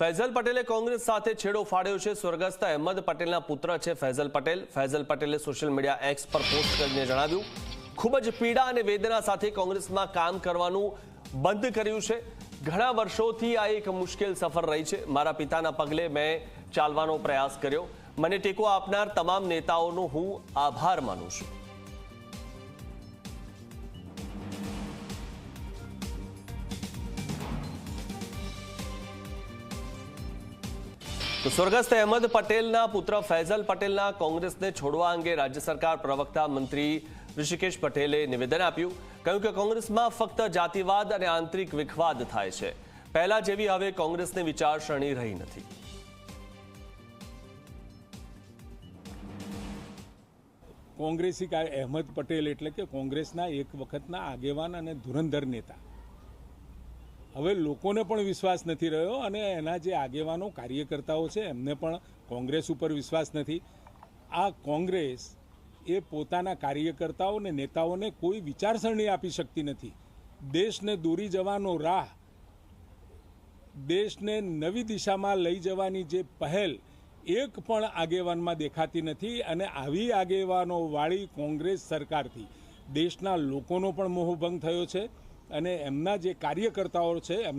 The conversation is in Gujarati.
ફૈઝલ પટેલે કોંગ્રેસ સાથે છેડો ફાડ્યો છે સ્વર્ગસ્થ અહેમદ પટેલના પુત્ર છે ફૈઝલ પટેલ. ફૈઝલ પટેલે સોશિયલ મીડિયા એક્સ પર પોસ્ટ કરીને જણાવ્યું, ખૂબ જ પીડા અને વેદના સાથે કોંગ્રેસમાં કામ કરવાનું બંધ કર્યું છે. ઘણા વર્ષોથી આ એક મુશ્કેલ સફર રહી છે. મારા પિતાના પગલે મેં ચાલવાનો પ્રયાસ કર્યો. મને ટેકો આપનાર તમામ નેતાઓનો હું આભાર માનું છું. તો સ્વર્ગસ્થ અહેમદ પટેલના પુત્ર ફૈઝલ પટેલના કોંગ્રેસને છોડવા અંગે રાજ્ય સરકાર પ્રવક્તા મંત્રી ઋષિકેશ પટેલે નિવેદન આપ્યું. કહ્યું કે કોંગ્રેસમાં ફક્ત જાતિવાદ અને આંતરિક વિખવાદ થાય છે. પહેલા જેવી હવે કોંગ્રેસની વિચારસરણી રહી નથી. કોંગ્રેસી અહેમદ પટેલ એટલે કે કોંગ્રેસના એક વખતના આગેવાન અને ધુરંધર નેતા. હવે લોકોને પણ વિશ્વાસ નથી રહ્યો અને એના જે આગેવાનો, કાર્યકર્તાઓ છે, એમને પણ કોંગ્રેસ ઉપર વિશ્વાસ નથી. આ કોંગ્રેસ એ પોતાના કાર્યકર્તાઓ અને નેતાઓને કોઈ વિચારસરણી આપી શકતી નથી. દેશને દોરી જવાનો રાહ, દેશને નવી દિશામાં લઈ જવાની જે પહેલ એક પણ આગેવાનમાં દેખાતી નથી અને આવી આગેવાનોવાળી કોંગ્રેસ સરકારથી દેશના લોકોનો પણ મોહભંગ થયો છે. અને એમના જે કાર્યકર્તાઓ છે એમનો